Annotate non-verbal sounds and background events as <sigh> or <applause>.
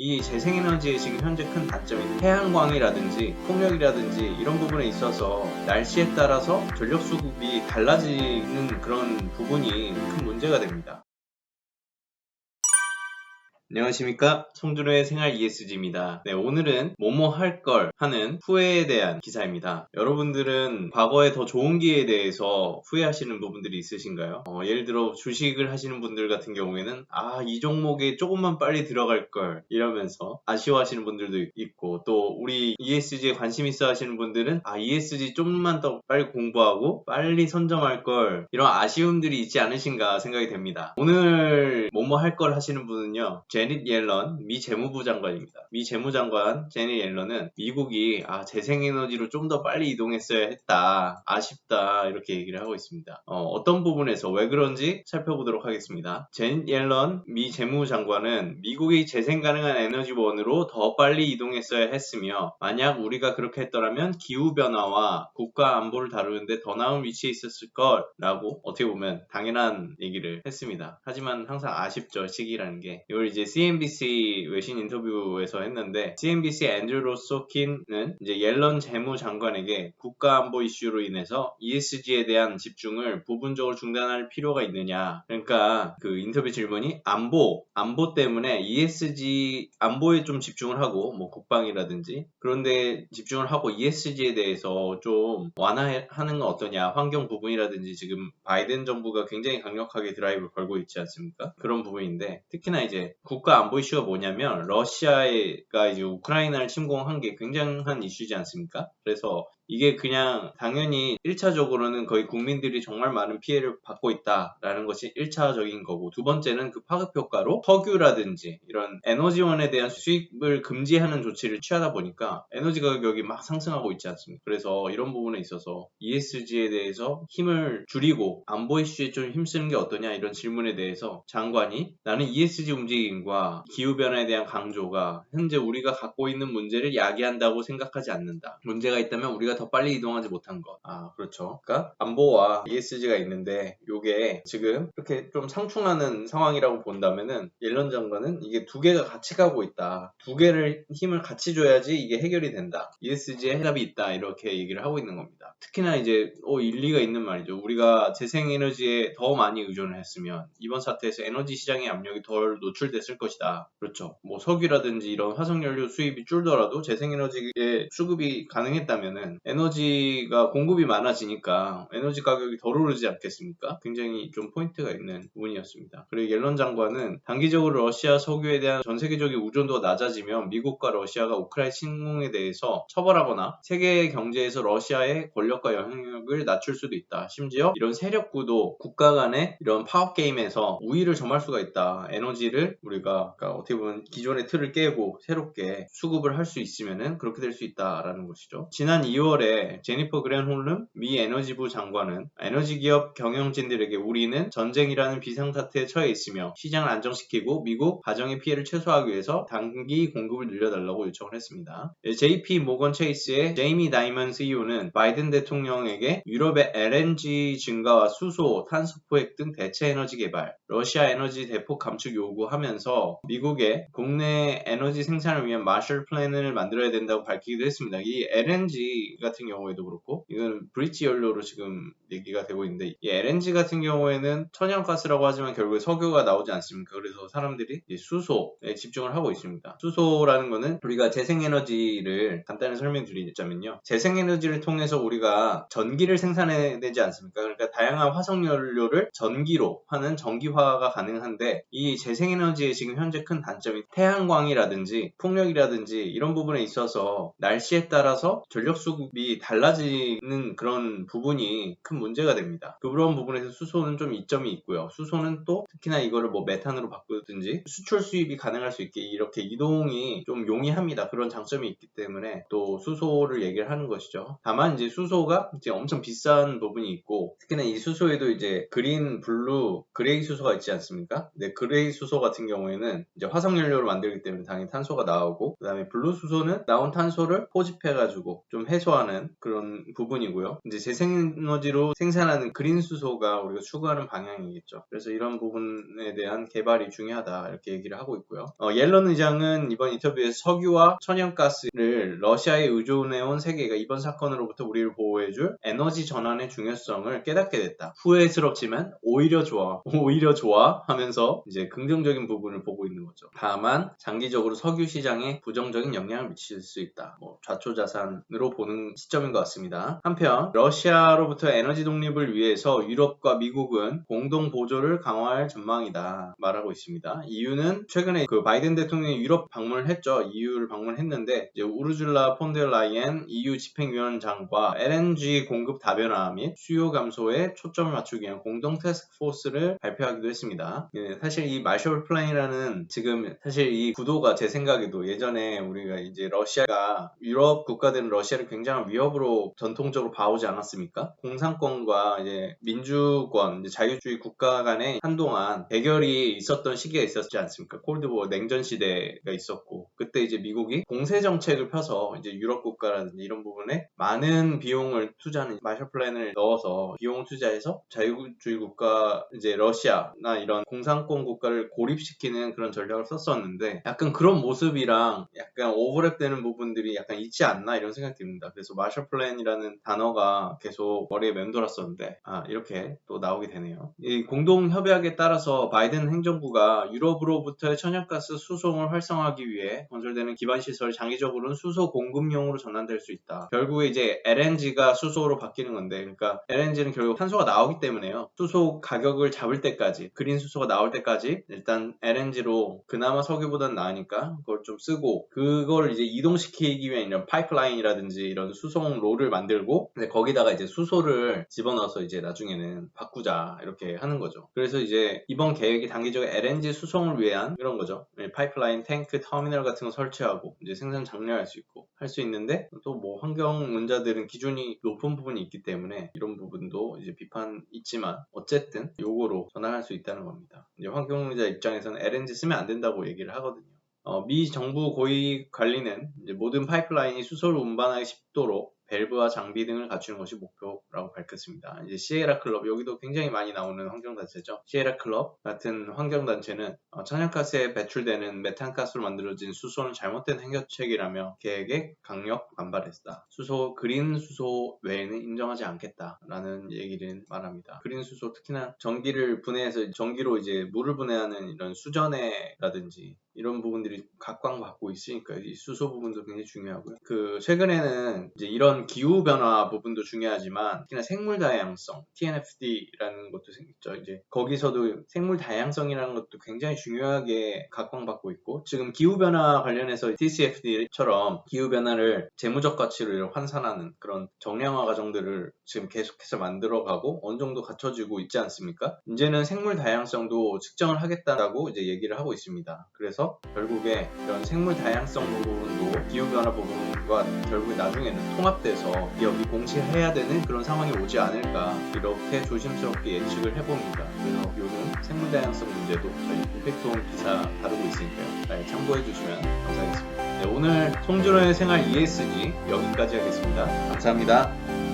이 재생에너지의 지금 현재 큰 단점이 태양광이라든지 풍력이라든지 이런 부분에 있어서 날씨에 따라서 전력 수급이 달라지는 그런 부분이 큰 문제가 됩니다. 안녕하십니까 송준호의 생활 ESG입니다. 네, 오늘은 뭐뭐 할 걸 하는 후회에 대한 기사입니다. 여러분들은 과거에 더 좋은 기회에 대해서 후회하시는 부분들이 있으신가요? 어, 예를 들어 주식을 하시는 분들 같은 경우에는 아 이 종목에 조금만 빨리 들어갈 걸 이러면서 아쉬워하시는 분들도 있고 또 우리 ESG에 관심 있어 하시는 분들은 아 ESG 좀만 더 빨리 공부하고 빨리 선점할 걸 이런 아쉬움들이 있지 않으신가 생각이 됩니다. 오늘 뭐뭐 할 걸 하시는 분은요. 제닛 옐런 미 재무부 장관입니다. 미 재무장관 제닛 옐런은 미국이 아, 재생에너지로 좀 더 빨리 이동했어야 했다. 아쉽다. 이렇게 얘기를 하고 있습니다. 어, 떤 부분에서 왜 그런지 살펴보도록 하겠습니다. 제닛 옐런 미 재무장관은 미국이 재생 가능한 에너지원으로 더 빨리 이동했어야 했으며 만약 우리가 그렇게 했더라면 기후 변화와 국가 안보를 다루는데 더 나은 위치에 있었을 거라고 어떻게 보면 당연한 얘기를 했습니다. 하지만 항상 아쉽죠 시기라는 게 이걸 이제 CNBC 외신 인터뷰에서 했는데 CNBC 앤드류 로소킨은 이제 옐런 재무장관에게 국가안보 이슈로 인해서 ESG에 대한 집중을 부분적으로 중단할 필요가 있느냐 그러니까 그 인터뷰 질문이 안보 안보 때문에 ESG 안보에 좀 집중을 하고 뭐 국방이라든지 그런데 집중을 하고 ESG에 대해서 좀 완화하는 건 어떠냐 환경 부분이라든지 지금 바이든 정부가 굉장히 강력하게 드라이브를 걸고 있지 않습니까? 그런 부분인데 특히나 이제 국가 안보 이슈가 뭐냐면 러시아가 이제 우크라이나를 침공한 게 굉장한 이슈지 않습니까? 그래서 이게 그냥 당연히 1차적으로는 거의 국민들이 정말 많은 피해를 받고 있다라는 것이 1차적인 거고 두 번째는 그 파급 효과로 석유라든지 이런 에너지원에 대한 수입을 금지하는 조치를 취하다 보니까 에너지 가격이 막 상승하고 있지 않습니까? 그래서 이런 부분에 있어서 ESG에 대해서 힘을 줄이고 안보 이슈에 좀 힘쓰는 게 어떠냐 이런 질문에 대해서 장관이 나는 ESG 움직임과 기후변화에 대한 강조가 현재 우리가 갖고 있는 문제를 야기한다고 생각하지 않는다. 문제가 있다면 우리가 더 빨리 이동하지 못한 것. 아, 그렇죠. 그러니까 안보와 ESG가 있는데 이게 지금 이렇게 좀 상충하는 상황이라고 본다면은 옐런 장관은 이게 두 개가 같이 가고 있다. 두 개를 힘을 같이 줘야지 이게 해결이 된다. ESG에 해답이 있다. 이렇게 얘기를 하고 있는 겁니다. 특히나 이제 어, 일리가 있는 말이죠. 우리가 재생에너지에 더 많이 의존을 했으면 이번 사태에서 에너지 시장의 압력이 덜 노출됐을 것이다. 그렇죠. 뭐 석유라든지 이런 화석연료 수입이 줄더라도 재생에너지의 수급이 가능했다면은 에너지가 공급이 많아지니까 에너지 가격이 덜 오르지 않겠습니까? 굉장히 좀 포인트가 있는 부분이었습니다. 그리고 옐런 장관은 단기적으로 러시아 석유에 대한 전 세계적인 의존도가 낮아지면 미국과 러시아가 우크라이나 침공에 대해서 처벌하거나 세계 경제에서 러시아의 권력과 영향력을 낮출 수도 있다. 심지어 이런 세력 구도, 국가 간의 이런 파워 게임에서 우위를 점할 수가 있다. 에너지를 우리가 그러니까 어떻게 보면 기존의 틀을 깨고 새롭게 수급을 할 수 있으면은 그렇게 될 수 있다라는 것이죠. 지난 2월 에 제니퍼 그랜홀름 미 에너지부 장관은 에너지 기업 경영진들에게 우리는 전쟁이라는 비상사태에 처해 있으며 시장을 안정시키고 미국 가정의 피해를 최소화하기 위해서 단기 공급을 늘려달라고 요청을 했습니다. JP 모건 체이스의 제이미 다이먼 CEO는 바이든 대통령에게 유럽의 LNG 증가와 수소, 탄소 포획 등 대체 에너지 개발, 러시아 에너지 대폭 감축 요구하면서 미국의 국내 에너지 생산을 위한 마셜 플랜을 만들어야 된다고 밝히기도 했습니다. 이 LNG 같은 경우에도 그렇고 이건 브릿지 연료로 지금 얘기가 되고 있는데 이 LNG 같은 경우에는 천연가스라고 하지만 결국에 석유가 나오지 않습니까? 그래서 사람들이 수소에 집중을 하고 있습니다. 수소라는 거는 우리가 재생에너지를 간단히 설명드리자면요. 재생에너지를 통해서 우리가 전기를 생산해야 되지 않습니까? 그러니까 다양한 화석연료를 전기로 하는 전기화가 가능한데 이 재생에너지의 지금 현재 큰 단점이 태양광이라든지 풍력이라든지 이런 부분에 있어서 날씨에 따라서 전력 수급 이 달라지는 그런 부분이 큰 문제가 됩니다. 그런 부분에서 수소는 좀 이점이 있고요. 수소는 또 특히나 이거를 뭐 메탄으로 바꾸든지 수출 수입이 가능할 수 있게 이렇게 이동이 좀 용이합니다. 그런 장점이 있기 때문에 또 수소를 얘기를 하는 것이죠. 다만 이제 수소가 이제 엄청 비싼 부분이 있고 특히나 이 수소에도 이제 그린, 블루, 그레이 수소가 있지 않습니까? 근데 그레이 수소 같은 경우에는 이제 화석 연료를 만들기 때문에 당연히 탄소가 나오고 그 다음에 블루 수소는 나온 탄소를 포집해 가지고 좀 해소하는 추구하는 그런 부분이고요. 이제 재생에너지로 생산하는 그린 수소가 우리가 추구하는 방향이겠죠. 그래서 이런 부분에 대한 개발이 중요하다 이렇게 얘기를 하고 있고요. 어, 옐런 의장은 이번 인터뷰에서 석유와 천연가스를 러시아에 의존해온 세계가 이번 사건으로부터 우리를 보호해줄 에너지 전환의 중요성을 깨닫게 됐다. 후회스럽지만 오히려 좋아, <laughs> 오히려 좋아 하면서 이제 긍정적인 부분을 보고 있는 거죠. 다만 장기적으로 석유 시장에 부정적인 영향을 미칠 수 있다. 뭐 좌초자산으로 보는 시점인 것 같습니다. 한편 러시아로부터 에너지 독립을 위해서 유럽과 미국은 공동 보조를 강화할 전망이다 말하고 있습니다. 이유는 최근에 그 바이든 대통령이 유럽 방문을 했죠. EU를 방문했는데 이제 우르줄라 폰데라이엔 EU 집행위원장과 LNG 공급 다변화 및 수요 감소에 초점을 맞추기 위한 공동 태스크포스를 발표하기도 했습니다. 예, 사실 이 마셜 플랜이라는 지금 사실 이 구도가 제 생각에도 예전에 우리가 이제 러시아가 유럽 국가들은 러시아를 굉장 한 위협으로 전통적으로 봐오지 않았습니까? 공산권과 이제 민주권, 이제 자유주의 국가 간에 한동안 대결이 있었던 시기가 있었지 않습니까? 콜드워 냉전 시대가 있었고 그때 이제 미국이 공세 정책을 펴서 이제 유럽 국가라든지 이런 부분에 많은 비용을 투자하는 마셜 플랜을 넣어서 비용을 투자해서 자유주의 국가 이제 러시아나 이런 공산권 국가를 고립시키는 그런 전략을 썼었는데 약간 그런 모습이랑 약간 오버랩되는 부분들이 약간 있지 않나 이런 생각이 듭니다. 그래서 마셜 플랜이라는 단어가 계속 머리에 맴돌았었는데 아 이렇게 또 나오게 되네요. 이 공동 협약에 따라서 바이든 행정부가 유럽으로부터의 천연가스 수송을 활성화하기 위해 건설되는 기반 시설 장기적으로는 수소 공급용으로 전환될 수 있다. 결국에 이제 LNG가 수소로 바뀌는 건데, 그러니까 LNG는 결국 탄소가 나오기 때문에요. 수소 가격을 잡을 때까지, 그린 수소가 나올 때까지 일단 LNG로 그나마 석유보다는 나으니까 그걸 좀 쓰고 그걸 이제 이동시키기 위한 이런 파이프라인이라든지 이런 수송로를 만들고 거기다가 이제 수소를 집어넣어서 이제 나중에는 바꾸자 이렇게 하는 거죠. 그래서 이제 이번 계획이 단기적으로 LNG 수송을 위한 이런 거죠. 네, 파이프라인, 탱크, 터미널 같은 거 설치하고 이제 생산 장려할 수 있고 할 수 있는데 또 뭐 환경 문자들은 기준이 높은 부분이 있기 때문에 이런 부분도 이제 비판 있지만 어쨌든 요거로 전환할 수 있다는 겁니다. 이제 환경 문자 입장에서는 LNG 쓰면 안 된다고 얘기를 하거든요. 어, 미 정부 고위 관리는 모든 파이프라인이 수소를 운반하기 쉽도록 밸브와 장비 등을 갖추는 것이 목표라고 밝혔습니다. 이제 시에라 클럽 여기도 굉장히 많이 나오는 환경단체죠. 시에라 클럽 같은 환경단체는 어, 천연가스에 배출되는 메탄가스로 만들어진 수소는 잘못된 행정책이라며 계획에 강력 반발했다. 수소 그린 수소 외에는 인정하지 않겠다라는 얘기를 말합니다. 그린 수소 특히나 전기를 분해해서 전기로 이제 물을 분해하는 이런 수전해라든지 이런 부분들이 각광받고 있으니까 이 수소 부분도 굉장히 중요하고요. 그 최근에는 이제 이런 기후 변화 부분도 중요하지만 특히나 생물 다양성 TNFD라는 것도 생겼죠. 이제 거기서도 생물 다양성이라는 것도 굉장히 중요하게 각광받고 있고 지금 기후 변화 관련해서 TCFD처럼 기후 변화를 재무적 가치를 환산하는 그런 정량화 과정들을 지금 계속해서 만들어가고 어느 정도 갖춰지고 있지 않습니까? 이제는 생물 다양성도 측정을 하겠다라고 이제 얘기를 하고 있습니다. 그래서 결국에 이런 생물 다양성 부분도 기후 변화 부분과 결국에 나중에는 통합돼서 기업이 공시해야 되는 그런 상황이 오지 않을까 이렇게 조심스럽게 예측을 해봅니다. 그래서 요즘 생물 다양성 문제도 저희 임팩트홈 기사 다루고 있으니까요. 잘 참고해 주시면 감사하겠습니다. 네, 오늘 송준호의 생활 ESG 여기까지 하겠습니다. 감사합니다.